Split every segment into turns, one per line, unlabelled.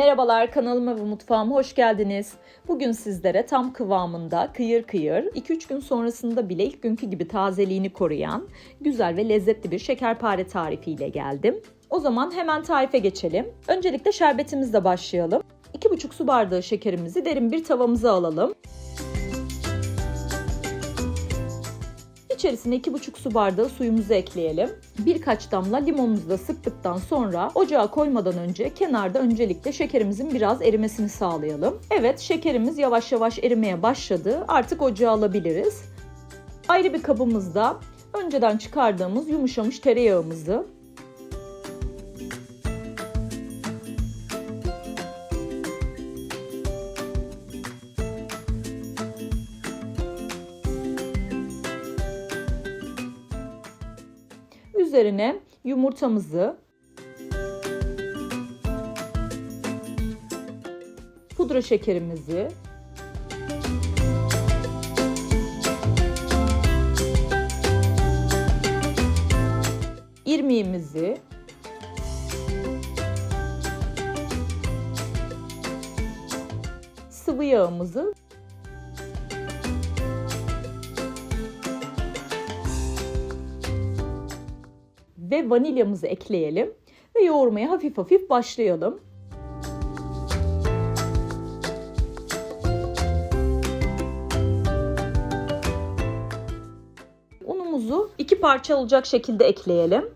Merhabalar kanalıma ve mutfağıma hoş geldiniz. Bugün sizlere tam kıvamında kıyır kıyır 2-3 gün sonrasında bile ilk günkü gibi tazeliğini koruyan güzel ve lezzetli bir şekerpare tarifiyle geldim. O zaman hemen tarife geçelim. Öncelikle şerbetimizle başlayalım. 2,5 su bardağı şekerimizi derin bir tavamıza alalım. İçerisine 2,5 su bardağı suyumuzu ekleyelim. Birkaç damla limonumuzu da sıktıktan sonra ocağa koymadan önce kenarda öncelikle şekerimizin biraz erimesini sağlayalım. Evet şekerimiz yavaş yavaş erimeye başladı. Artık ocağa alabiliriz. Ayrı bir kabımızda önceden çıkardığımız yumuşamış tereyağımızı Üzerine yumurtamızı, pudra şekerimizi, irmiğimizi, sıvı yağımızı ve vanilyamızı ekleyelim ve yoğurmaya hafif hafif başlayalım. Unumuzu iki parça olacak şekilde ekleyelim.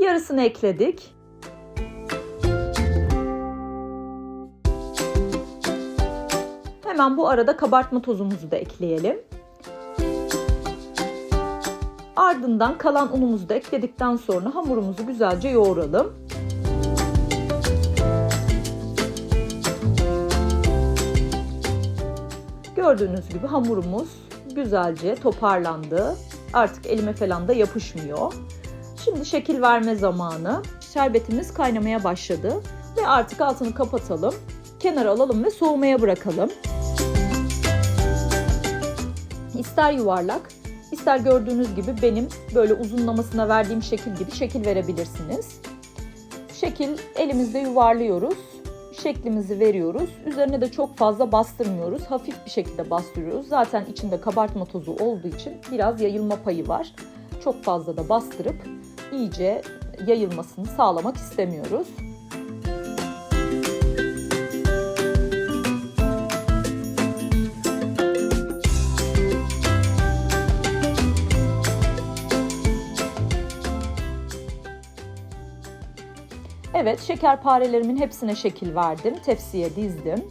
Yarısını ekledik. Hemen bu arada kabartma tozumuzu da ekleyelim. Ardından kalan unumuzu da ekledikten sonra hamurumuzu güzelce yoğuralım. Gördüğünüz gibi hamurumuz güzelce toparlandı. Artık elime falan da yapışmıyor. Şimdi şekil verme zamanı. Şerbetimiz kaynamaya başladı ve artık altını kapatalım. Kenara alalım ve soğumaya bırakalım. İster yuvarlak, İster gördüğünüz gibi benim böyle uzunlamasına verdiğim şekil gibi şekil verebilirsiniz. Şekil elimizde yuvarlıyoruz. Şeklimizi veriyoruz. Üzerine de çok fazla bastırmıyoruz. Hafif bir şekilde bastırıyoruz. Zaten içinde kabartma tozu olduğu için biraz yayılma payı var. Çok fazla da bastırıp iyice yayılmasını sağlamak istemiyoruz. Evet, şekerparelerimin hepsine şekil verdim. Tepsiye dizdim.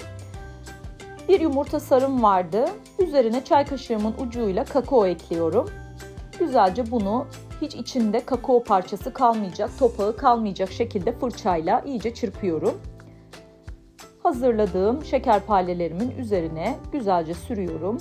Bir yumurta sarım vardı. Üzerine çay kaşığımın ucuyla kakao ekliyorum. Güzelce bunu hiç içinde kakao parçası kalmayacak, topağı kalmayacak şekilde fırçayla iyice çırpıyorum. Hazırladığım şekerparelerimin üzerine güzelce sürüyorum.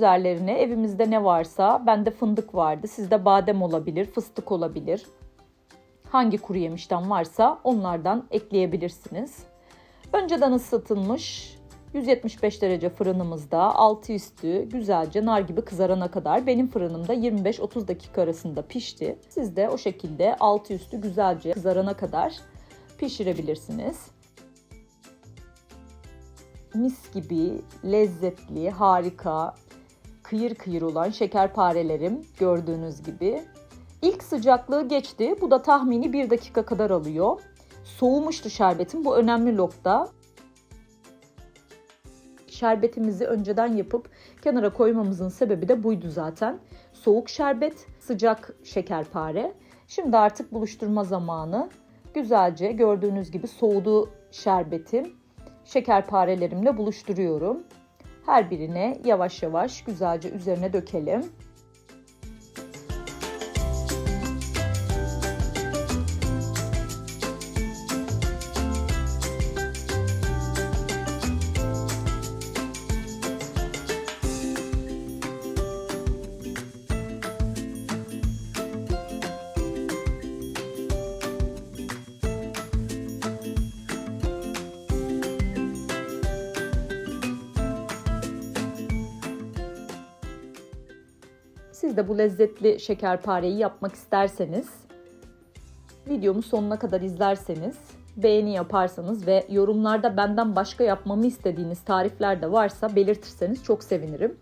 Üzerlerine evimizde ne varsa, bende fındık vardı, sizde badem olabilir, fıstık olabilir. Hangi kuru yemişten varsa onlardan ekleyebilirsiniz. Önceden ısıtılmış 175 derece fırınımızda altı üstü güzelce nar gibi kızarana kadar benim fırınımda 25-30 dakika arasında pişti. Siz de o şekilde altı üstü güzelce kızarana kadar pişirebilirsiniz mis gibi lezzetli, harika, kıyır kıyır olan şekerparelerim gördüğünüz gibi. İlk sıcaklığı geçti. Bu da tahmini bir dakika kadar alıyor. Soğumuştu şerbetim. Bu önemli nokta. Şerbetimizi önceden yapıp kenara koymamızın sebebi de buydu zaten. Soğuk şerbet, sıcak şekerpare. Şimdi artık buluşturma zamanı. Güzelce gördüğünüz gibi soğudu şerbetim. Şekerparelerimle buluşturuyorum. Her birine yavaş yavaş güzelce üzerine dökelim. Siz de bu lezzetli şekerpareyi yapmak isterseniz videomu sonuna kadar izlerseniz, beğeni yaparsanız ve yorumlarda benden başka yapmamı istediğiniz tarifler de varsa belirtirseniz çok sevinirim.